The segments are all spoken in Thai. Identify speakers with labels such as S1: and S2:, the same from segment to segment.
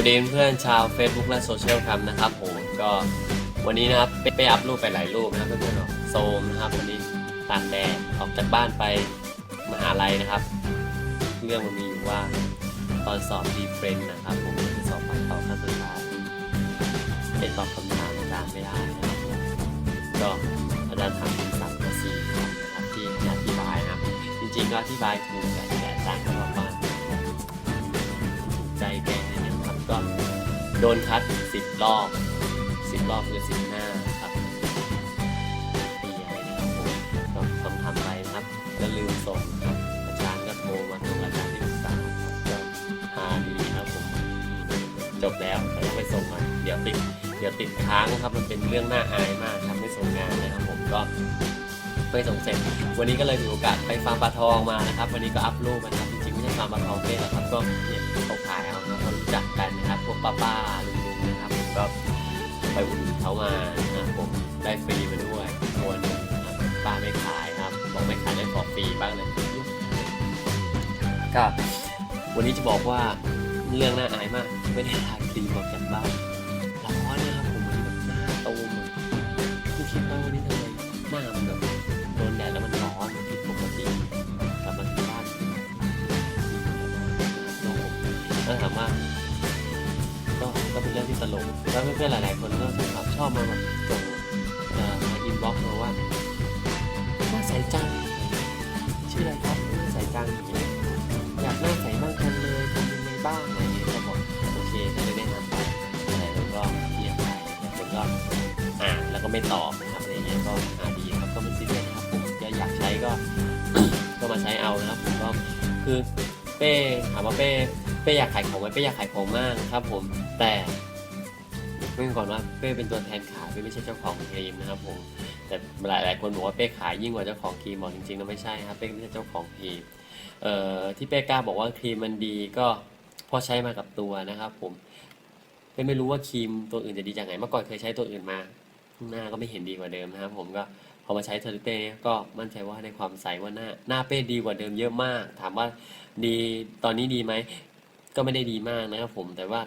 S1: วัสดีเพื่อนชาว Facebook และโซเชียลครับนะครับผมก็วันนี้นะครับไปไปอัพรูปไปหลายรูปนะครับเพื่อนๆเนาะโซมนะครับวันนี้ตากแดดออกจากบ้านไปมหาลัยนะครับ เรื่องมันมีอยู่ว่าตอนสอบดีเฟรนนะครับ ผมจะสอบปลายเป่าขั้นสุดท้ายเป็นตอบคำถามอาจารย์ไม่ได้นะครับก็อาจารย์ถามคำศัพท์มาสี่คำนะครับที่อธิบายนะครับ จริงๆก็อธิบายถูกแต่แต่อาจารย์ก็บอกว่าใจแก่ โดนคัดสิบรอบสิบรอบคือสิบหน้าครับปีอะไรนะครับผมก็ทำทำไปครับแล้วลืมส่งครับ อาจารย์ก็โทรมาทางอาจารย์ที่ปรึกษาครับก็หาดีครับผม จบแล้วแต่ต้องไปส่งอะเดี๋ยวติดเดี๋ยวติดค้างครับ มันเป็นเรื่องน่าอายมากครับไม่ส่งงานนะครับผมก็ไม่ส่งเสร็จ วันนี้ก็เลยมีโอกาสไปฟาร์มปลาทองมานะครับ วันนี้ก็อัพรูปนะครับ จริงๆไม่ใช่ฟาร์มปลาทองเฟ่หรอกครับก็เนี่ย จักกันนะครับพวกป้าป้าๆลุงๆนะครับผมก็ไปอุดหนุนเขามานะครับผมได้ฟรีมาด้วยตัวนึงนะครับป้าไม่ขายครับบอกไม่ขายได้ขอฟรีบ้างเลยก็วันนี้จะบอกว่าเรื่องน่าอายมาก ไม่ได้ถ่ายครีมออกจากบ้านร้อนนะครับผมวันนี้แบบหน้าตูมอะไม่คิดว่าวันนี้ทำไมหน้ามันแบบโดนแดดแล้วมันร้อนผิดปกติกลับมาที่บ้านแล้วถามว่า ก็เป็นเรื่องที่ตลกแล้วเพื่อนๆหลาย ๆ คนก็ชอบชอบมาแบบส่งมาอินบ็อกซ์มาว่าหน้าใสจังชื่ออะไรครับหน้าใสจังอยางอยากหน้าใสมากจังเลยทำยังไงบ้างอะไรอย่างเงี้ยก็บอกโอเคก็เลยแนะนำไปอะไรแล้วก็เรียกไปแต่คนก็อ่านแล้วก็ไม่ตอบนะครับอะไรเงี้ยก็หานดีครับก็ไม่ซีเรียสนะครับผมจะอยากใช้ก็ก็มาใช้เอานะครับผมก็คือเป้ถามว่าเป้เป้อยากขายของไหมเป้อยากขายของมากครับผม แต่เมื่อก่อนว่าเป้เป็นตัวแทนขายเป้ไม่ใช่เจ้าของครีมนะครับผมแต่หลายหลายๆคนบอกว่าเป้ขายยิ่งกว่าเจ้าของครีมบอกจริงๆแล้วไม่ใช่ครับเป้ไม่ใช่เจ้าของครีมเอ่อที่เป้กล้าบอกว่าครีมมันดีก็พราะใช้มากับตัวนะครับ ผมเป้ไม่รู้ว่าครีมตัวอื่นจะดีจากไหนเมื่อก่อนเคยใช้ตัวอื่นมาหน้าก็ไม่เห็นดีกว่าเดิมนะครับ ผมก็พอมาใช้เทอร์เต้ก็มั่นใจว่าในความใสว่าหน้า หน้าเป้ดีกว่าเดิมเยอะมาก ถามว่าดีตอนนี้ดีไหมก็ไม่ได้ดีมากนะครับผมแต่ว่า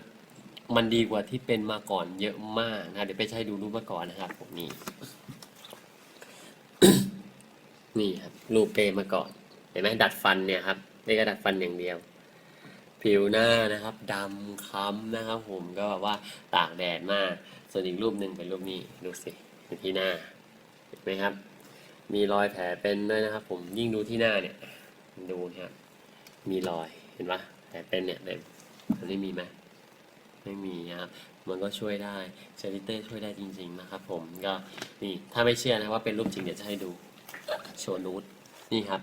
S1: มันดีกว่าที่เป็นมาก่อนเยอะมากนะเดี๋ยวไปใช้ดูรูปมาก่อนนะครับผมนี่นี่ครับรูปเปมาก่อนเห็นไหมดัดฟันเนี่ยครับนี่ก็ดัดฟันอย่างเดียว ผิวหน้านะครับดำคล้ำนะครับ ผมก็แบบว่าตากแดดมาก ส่วนอีกรูปหนึ่งเป็นรูปนี้ดูสิที่หน้าเห็นไหมครับ มีรอยแผลเป็นด้วยนะครับ ผมยิ่งดูที่หน้าเนี่ย ดูครับมีรอยเห็นปะแผลเป็นเนี่ยเลยอันนี้มีไหม ไม่มีนะครับมันก็ช่วยได้เชอริเต้ช่วยได้จริง ๆ นะครับผมก็นี่ถ้าไม่เชื่อนะว่าเป็นรูปจริงเดี๋ยวจะให้ดูโชว์นูดนี่ครับ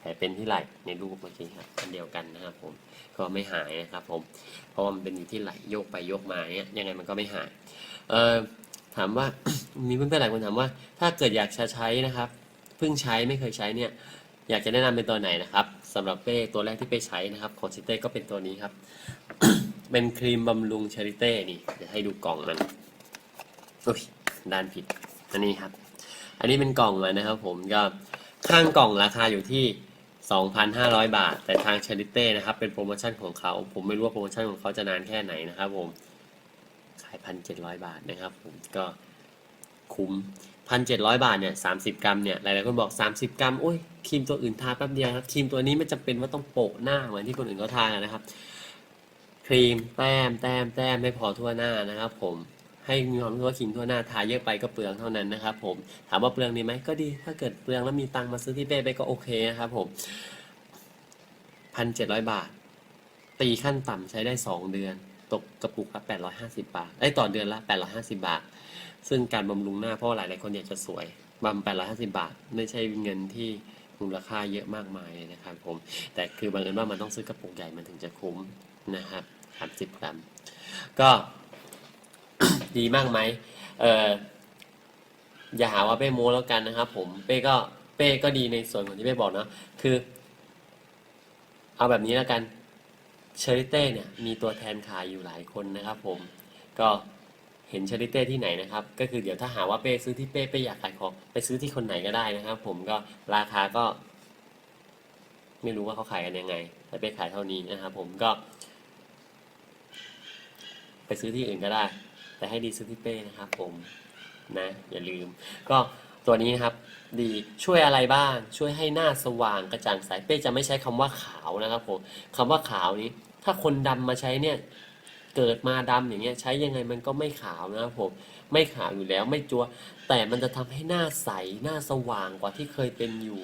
S1: แผลเป็นที่ไหล่ในรูปเมื่อกี้ครับอันเดียวกันนะครับผมก็ไม่หายนะครับผมเพราะว่ามันเป็นอยู่ที่ไหล่โยกไปโยกมาเนี่ยยังไงมันก็ไม่หายเอ่อถามว่ามีเพื่อนๆหลายคนถามว่า ถ้าเกิดอยากจะใช้นะครับเพิ่งใช้ไม่เคยใช้เนี่ยอยากจะแนะนำเป็นตัวไหนนะครับสำหรับเป้ตัวแรกที่เป้ใช้นะครับของชิเต้ก็เป็นตัวนี้ครับ เป็นครีมบำรุงชอริเต้นี่เดี๋ยวให้ดูกล่องมันอุ้ยด้านผิด อันนี้ครับ อันนี้เป็นกล่องมันนะครับ ผมก็ข้างกล่องราคาอยู่ที่ 2,500 บาท แต่ทางชอริเต้นะครับ เป็นโปรโมชั่นของเขา ผมไม่รู้ว่าโปรโมชั่นของเขาจะนานแค่ไหนนะครับ ผมขายพันเจ็ดร้อยบาทนะครับ ผมก็คุ้มพันเจ็ดร้อยบาทเนี่ยสามสิบกรัมเนี่ย หลายๆคนบอกสามสิบกรัมโอ้ยครีมตัวอื่นทาแป๊บเดียวครับครีมตัวนี้ไม่จำเป็นว่าต้องโปะหน้าเหมือนที่คนอื่นเขาทานนะครับ ครีมแต้มแต้มแต้มไม่พอทั่วหน้านะครับ ผมให้มีความรู้ว่าครีมทั่วหน้าทาเยอะไปก็เปลืองเท่านั้นนะครับ ผมถามว่าเปลืองดีไหมก็ดี ถ้าเกิดเปลืองแล้วมีตังค์มาซื้อที่เป้ไปก็โอเคนะครับผมพันเจ็ดร้อยบาท ตีขั้นต่ำใช้ได้สองเดือน ตกกระปุกละ850บาทไอ้ต่อเดือนละ850บาท ซึ่งการบำรุงหน้าเพราะหลายหลายคนอยากจะสวยบำ850บาท ไม่ใช่เงินที่ มูลค่าเยอะมากมายเลยนะครับผม แต่คือบังเอิญว่ามันต้องซื้อกระปุกใหญ่มันถึงจะคุ้มนะครับ30กรัม ก็ดีมากไหมเอออย่าหาว่าเป้โม้แล้วกันนะครับผม เป้ก็เป้ก็ดีในส่วนของที่เป้บอกเนาะ คือ เอาแบบนี้แล้วกัน เชอริเต้เนี่ย มีตัวแทนขายอยู่หลายคนนะครับผม ก็ เห็นชอริเต้ที่ไหนนะครับ ก็คือเดี๋ยวถ้าหาว่าเป้ซื้อที่เป้เป้อยากขายของไปซื้อที่คนไหนก็ได้นะครับ ผมก็ราคาก็ ไม่รู้ว่าเขาขายกันยังไงแต่เป้ขายเท่านี้นะครับ ผมก็ ไปซื้อที่อื่นก็ได้ แต่ให้ดีซื้อที่เป้นะครับ ผมนะ อย่าลืม ก็ตัวนี้นะครับ ดีช่วยอะไรบ้าง ช่วยให้หน้าสว่างกระจ่างใสเป้จะไม่ใช้คำว่าขาวนะครับ ผมคำว่าขาวนี้ ถ้าคนดำมาใช้เนี่ย เกิดมาดำอย่างเงี้ยใช้ยังไงมันก็ไม่ขาวนะครับผมไม่ขาวอยู่แล้วไม่จัว แต่มันจะทำให้หน้าใสหน้าสว่างกว่าที่เคยเป็นอยู่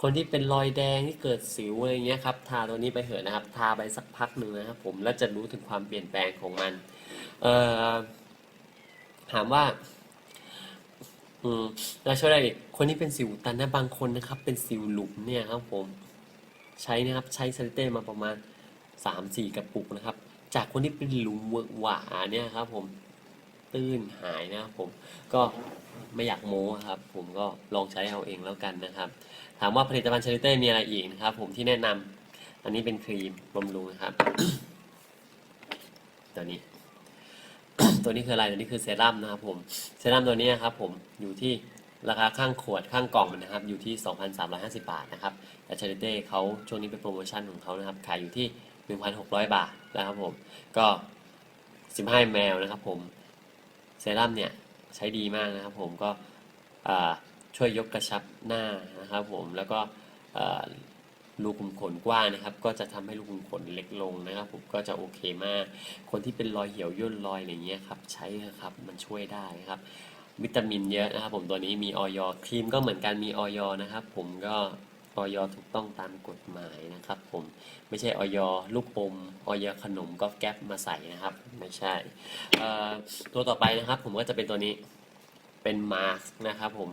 S1: คนที่เป็นรอยแดงที่เกิดสิวอะไรเงี้ยครับทาตัวนี้ไปเถอะนะครับ ทาไปสักพักหนึ่งนะครับผมแล้วจะรู้ถึงความเปลี่ยนแปลงของมันเอ่อถามว่าอืมแล้วช่วยอะไรคนที่เป็นสิวตันนะบางคนนะครับ เป็นสิวหลุมเนี่ยครับผม ใช้นะครับใช้ซาลิเต้มาประมาณสามสี่กระปุกนะครับ จากคนที่เป็นหลุมเวอะหวาเนี่ยครับ ผมตื้นหายนะครับผมก็ไม่อยากโม้ครับ ผมก็ลองใช้เอาเองแล้วกันนะครับ ถามว่าผลิตภัณฑ์ชาริเต้มีอะไรอีกนะครับ ผมที่แนะนำอันนี้เป็นครีมบำรุงนะครับ ตัวนี้ ตัวนี้คืออะไรตัวนี้คือเซรั่มนะครับ ผมเซรั่มตัวนี้นะครับ ผมอยู่ที่ราคาข้างขวดข้างกล่องนนะครับ อยู่ที่ 2,350 บาทนะครับแต่ชาริเต้เขาช่วงนี้เป็นโปรโมชั่นของเขานะครับขายอยู่ที่ 1,600 บาทนะครับผม ก็ 15 แมวนะครับผม เซรั่มเนี่ยใช้ดีมากนะครับผมก็ช่วยยกกระชับหน้านะครับผมแล้วก็รูขุมขนกว้างนะครับ ก็จะทำให้รูขุมขนเล็กลงนะครับ ผมก็จะโอเคมาก คนที่เป็นรอยเหี่ยวย่นรอยอะไรเงี้ยครับใช้นะครับมันช่วยได้นะครับ วิตามินเยอะนะครับ ผมตัวนี้มีออยครีมก็เหมือนกันมีออยนะครับ ผมก็ ออยถูกต้องตามกฎหมายนะครับ ผมไม่ใช่ออยลูกอมออยขนมก็แก๊ปมาใส่นะครับ ไม่ใช่ตัวต่อไปนะครับ ผมก็จะเป็นตัวนี้เป็นมาสก์นะครับผม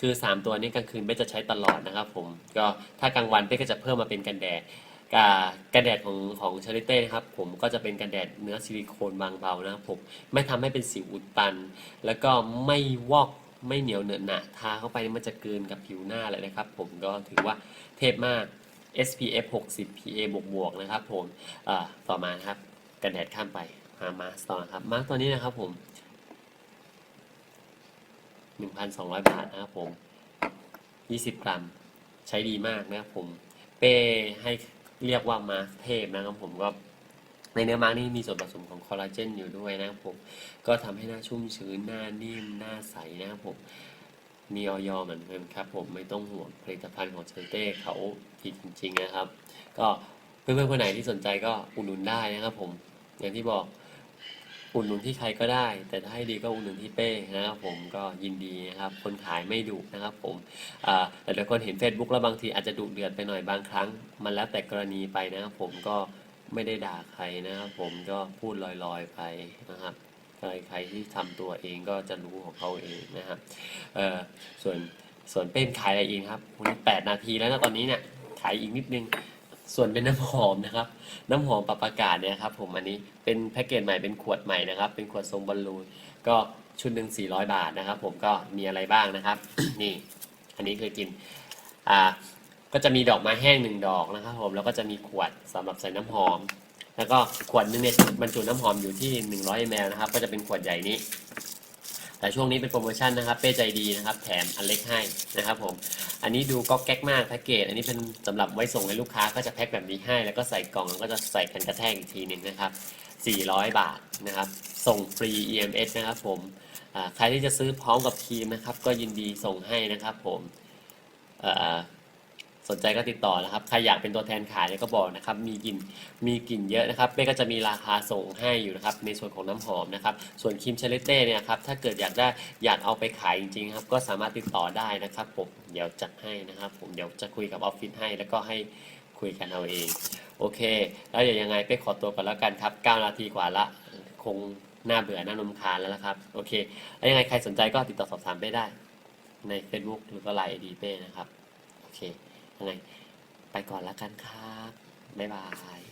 S1: คือ 3 ตัวนี้กลางคืนเป้จะใช้ตลอดนะครับ ผมก็ถ้ากลางวันเป้ก็จะเพิ่มมาเป็นกันแดดกากันแดดของของชาริเต้นะครับผมก็จะเป็นกันแดดเนื้อซิลิโคนบางเบานะครับผมไม่ทำให้เป็นสิวอุดตัน แล้วก็ไม่วอก ไม่เหนียวเหนอะหนะทาเข้าไปมันจะเกินกับผิวหน้าเลยนะครับ ผมก็ถือว่าเทพมาก SPF 60 PA บวกบวกนะครับผมต่อมาครับกันแดดข้ามไปมามาสต่อครับมาตัวนี้นะครับผม 1,200 บาทนะครับผม 20 กรัม ใช้ดีมากนะครับผม เปให้เรียกว่ามาร์เทพนะครับผมก็ ในเนื้อมาร์กนี่มีส่วนผสมของคอลลาเจนอยู่ด้วยนะครับผม ก็ทำให้หน้าชุ่มชื้นหน้านิ่มหน้าใสนะครับผม มีออยเหมือนกันครับผมไม่ต้องห่วงผลิตภัณฑ์ของเชนเต้เขาดีจริงๆนะครับ ก็เพื่อนๆคนไหนที่สนใจก็อุดหนุนได้นะครับผม อย่างที่บอกอุดหนุนที่ใครก็ได้ แต่ถ้าให้ดีก็อุดหนุนที่เป้นะครับผมก็ยินดีนะครับ คนขายไม่ดุนะครับผมอ่าแต่ละคนเห็น Facebook แล้วบางทีอาจจะดุเดือดไปหน่อยบางครั้ง มันแล้วแต่กรณีไปนะครับผมก็ ไม่ได้ด่าใครนะครับผมก็พูดลอยๆไปนะครับใครใครที่ทำตัวเองก็จะรู้ของเขาเองนะครับเออส่วนส่วนเป็นขายอะไรเองครับวันนี้แปดนาทีแล้วนะตอนนี้เนี่ยขายอีกนิดนึงส่วนเป็นน้ำหอมนะครับ น้ำหอมปรับอากาศเนี่ยครับผมอันนี้เป็นแพ็กเกจใหม่เป็นขวดใหม่นะครับ เป็นขวดทรงบอลลูนก็ชุดหนึ่ง400 บาทนะครับ ผมก็มีอะไรบ้างนะครับ นี่ อันนี้คือกินอ่า ก็จะมีดอกไม้แห้งหนึ่งดอกนะครับผมแล้วก็จะมีขวดสำหรับใส่น้ำหอม แล้วก็ขวดนึงเนี่ยบรรจุน้ำหอมอยู่ที่ 100 ml นะครับ ก็จะเป็นขวดใหญ่นี้ แต่ช่วงนี้เป็นโปรโมชั่นนะครับ เป้ใจดีนะครับ แถมอันเล็กให้นะครับผม อันนี้ดูก็แก๊กมากแพ็กเกจ อันนี้เป็นสำหรับไว้ส่งให้ลูกค้าก็จะแพ็คแบบนี้ให้ แล้วก็ใส่กล่องแล้วก็จะใส่กันกระแทกอีกทีหนึ่งนะครับ 400 บาทนะครับ ส่งฟรี EMS นะครับผมใครที่จะซื้อพร้อมกับครีมนะครับ ก็ยินดีส่งให้นะครับผมเอ่อ สนใจก็ติดต่อนะครับ ใครอยากเป็นตัวแทนขายเนี่ยก็บอกนะครับ มีกลิ่น มีกลิ่นเยอะนะครับเป้ก็จะมีราคาส่งให้อยู่นะครับ ในส่วนของน้ำหอมนะครับ ส่วนครีมเชลเต้เนี่ยครับ ถ้าเกิดอยากได้ อยากเอาไปขายจริงๆครับ ก็สามารถติดต่อได้นะครับผม เดี๋ยวจัดให้นะครับ ผม เดี๋ยวจะคุยกับออฟฟิศให้ แล้วก็ให้คุยกันเอาเอง โอเค แล้วเดี๋ยวยังไงเป้ขอตัวก่อนแล้วกันครับ9นาทีกว่าละ คงน่าเบื่อน่านมคานแล้วละครับ โอเค แล้วยังไงใครสนใจก็ติดต่อสอบถามเป้ได้ ใน Facebook หรือก็ไลน์ดีเป้นะครับ โอเค เลยไงไปก่อนแล้วกันครับ บ๊ายบาย